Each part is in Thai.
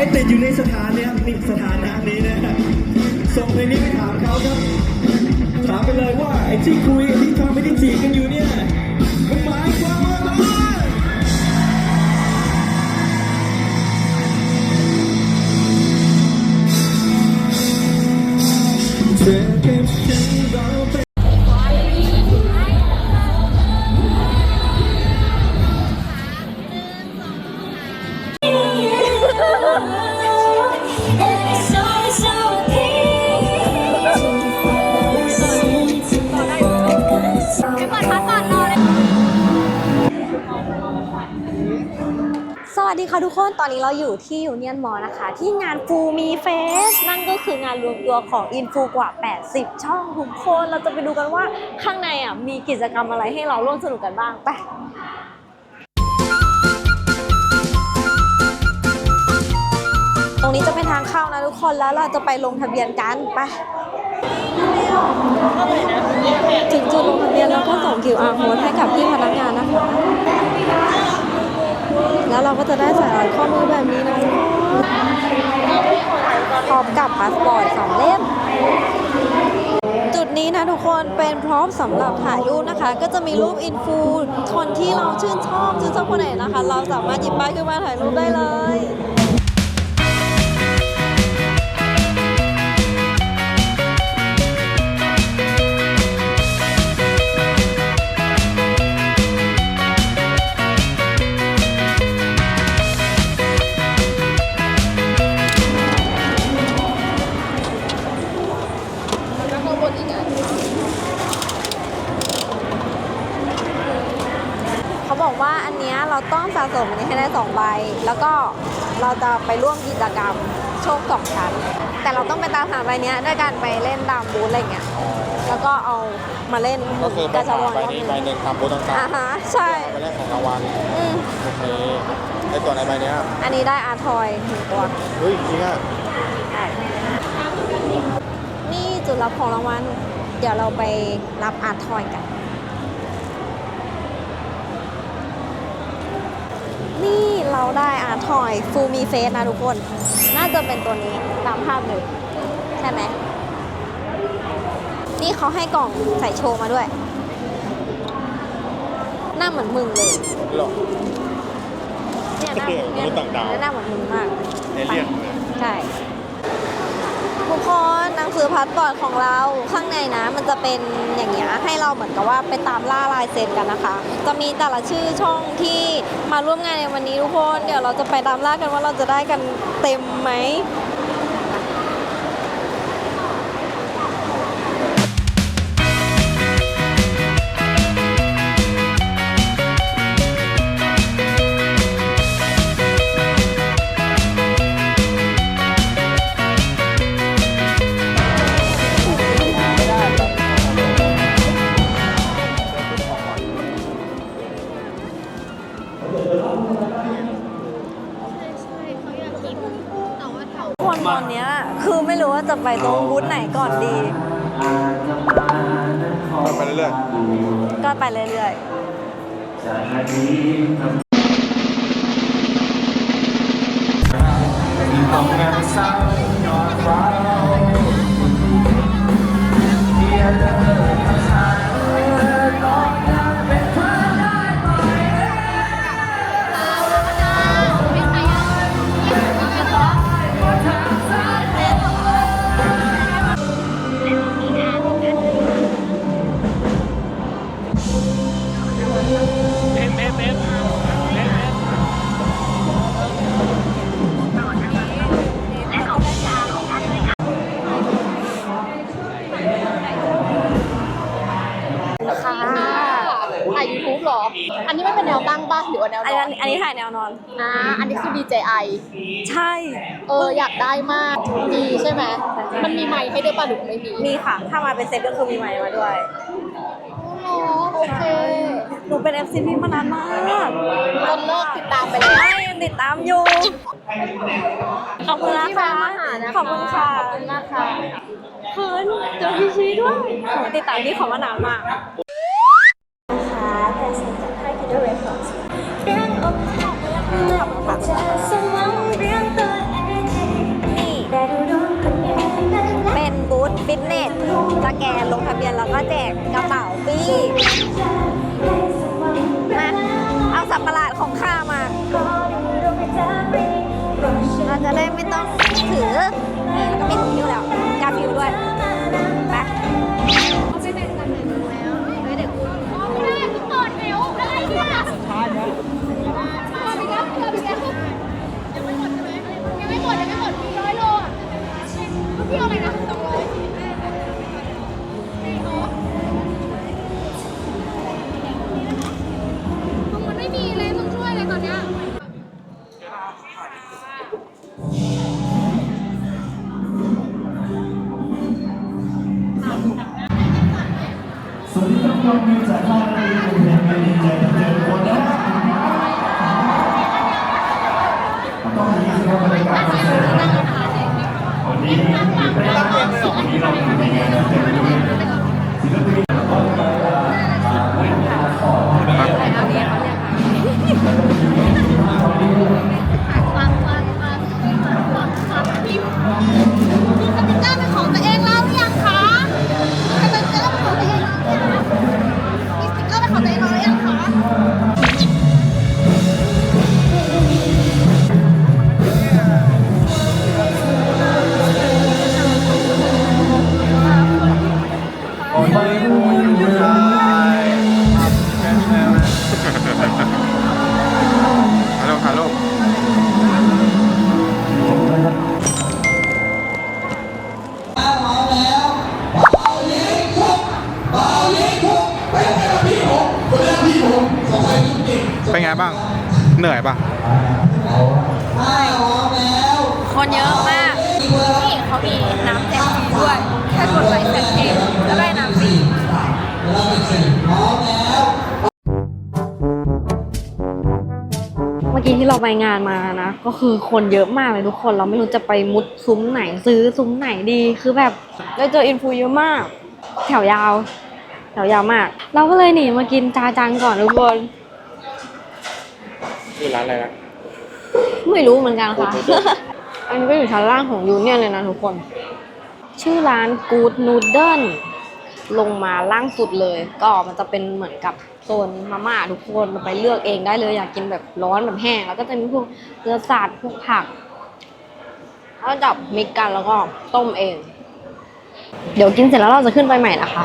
รติดอยู่ในสถานเนี้ยในสถานะนี้นะส่งเพลงนี้ไปถามเขาครับ ถามไปเลยว่าไอ้ที่คุยไอ้ที่ทำไม่ได้จีบกันอยู่เนี่ยมันหมายความว่า สวัสดีค่ะทุกคน ตอนนี้เราอยู่ที่ยูเนียนมอนะคะ ที่งานฟูมีเฟส นั่นก็คืองานรวมตัวของอินฟูกว่า 80 ช่องทุกคน เราจะไปดูกันว่าข้างในอะมีกิจกรรมอะไรให้เราร่วมสนุกกันบ้าง ไปตรงนี้จะเป็นทางเข้านะทุกคนแล้วเราจะไปลงทะเบียนกันไปถึงจุดลงทะเบียนแล้วก็ส่ง QR code ให้กับพี่พนักงานนะคะ แล้วเราก็จะได้ใส่รอยข้อมือแบบนี้นะพร้อมกับพาสปอร์ตสองเล่ม จุดนี้นะทุกคนเป็นพร้อมสำหรับถ่ายรูปนะคะ ก็จะมีรูปอินฟูคนที่เราชื่นชอบชื่นชอบคนไหนนะคะ เราสามารถหยิบป้ายขึ้นมาถ่ายรูปได้เลย 2 ใบ แล้วก็เราจะไปร่วมกิจกรรมโชคสองชั้น แต่เราต้องไปตามหาใบเนี้ยด้วยการไปเล่นตามบูธอะไรเงี้ย แล้วก็เอามาเล่นก็คือไปหาใบนี้ใบหนึ่งตามบูธต่างอ่าๆฮะใช่ไปเล่นของรางวัลโอเคได้ตัวไหนใบเนี้ยอันนี้ได้อาร์ทอยหนึ่งตัว เฮ้ยจริงอะนี่จุดรับของรางวัล เดี๋ยวเราไปรับอาร์ทอยกัน นี่เราได้อาร์ทอยฟูมีเฟสนะทุกคน น่าจะเป็นตัวนี้ตามภาพเลย ใช่ไหม นี่เขาให้กล่องใส่โชว์มาด้วย หน้าเหมือนมึงเลยหรอเนี่ยหน้าเออมนุษย์ต่างดาวหน้าเหมือนมึงมาก เอเลี่ยนใช่ทุก คนหนังสือพาสปอร์ตของเราข้างในนะมันจะเป็นอย่างเงี้ยให้เราเหมือนกับว่าไปตามล่าลายเซ็นกันนะคะ จะมีแต่ละชื่อช่องที่มาร่วมงานในวันนี้ทุกคน เดี๋ยวเราจะไปตามล่ากันว่าเราจะได้กันเต็มไหม ก็ไปเรื่อยๆ วตั้งป่ะหรือว่าแนวอันนอนี้นอันนี้ถ่ายแนวนอน อ่าอันนี้คือ DJI ใช่ เอออยากได้มากมีใช่ไหมมันมีไมค์ให้ด้วยป่ะหรือไม่มีมีค่ะ ถ้ามาเป็นเซตก็คือมีไมค์มาด้วยอ๋อโอเคหนูเป็น FC พี่มานานมากจนเลิกติดตามไปแล้ว ไม่ยังติดตามอยู่ ขอบคุณนะที่คะแวะมาหานะคะขอบคุณค่ะขอบคุณมากค่ะเขินเจอพี่ชีด้วยหนูติดตามพี่เขามานานมาก นี่เป็นบูธฟิตเนสสแกนลงทะเบียนแล้วก็แจกกระเป๋าฟรีมาเอาสับประหลาดของข้ามา เราจะได้ไม่ต้องถือนี่ก็มีถุงอยู่แล้ว วัสดีครับยอดวิวจากทาเรือผมเห็นไม่ดีใจที่เจอคนนะต้องมีสิครับบรรยากาศคอนเสิร์ตวันนี้ตื่นเต้นมากวันนี้เราทำในงานเต็มด้วยศิลปิน เป็นไงบ้าง เหนื่อยปะคนเยอะมาก นี่เขามีน้ำแจกฟรีด้วย แค่กดไลค์แฟนเพจก็ได้น้ำฟรีเมื่อกี้ที่เราไปงานมานะ ก็คือคนเยอะมากเลยทุกคนเราไม่รู้จะไปมุดซุ้มไหนซื้อซุ้มไหนดีคือแบบได้เจออินฟูเยอะมาก แถวยาว แถวยาวมาก เราก็เลยหนีมากินจาจังก่อนทุกคน คือร้านอะไรนะไม่รู้เหมือนกันค่ะ อันนี้ก็อยู่ชั้นล่างของยูเนี่ยเลยนะทุกคน ชื่อร้าน Good Noodle ลงมาล่างสุดเลย ก็มันจะเป็นเหมือนกับโซนมาม่าทุกคนไปเลือกเองได้เลย อยากกินแบบร้อนแบบแห้ง แล้วก็จะมีพวกเนื้อสัตว์พวกผักแล้วจับมิกกันแล้วก็ต้มเอง เดี๋ยวกินเสร็จแล้วเราจะขึ้นไปใหม่นะคะ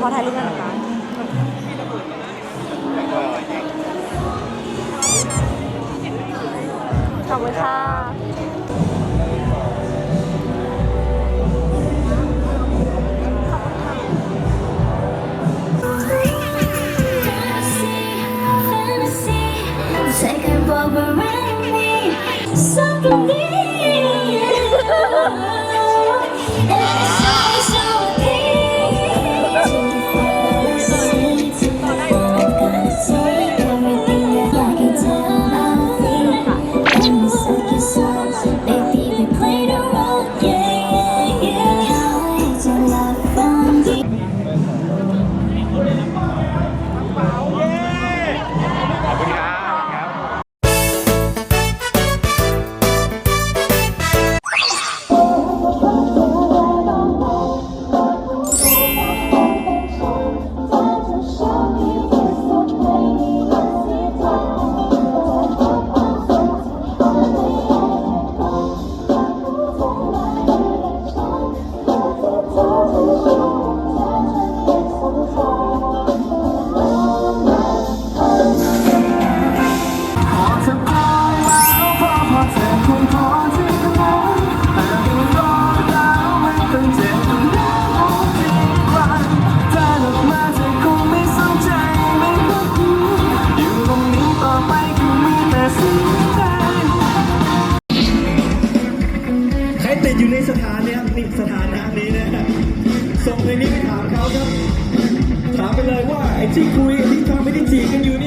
ขอถ่ายรูปกันนะคะ นเนี้ยนี่สถานะนี้นะส่งเพลงนี้ไปถามเขาครับ ถามไปเลยว่าไอ้ที่คุยไอ้ที่ทำไม่ได้จีบกันอยู่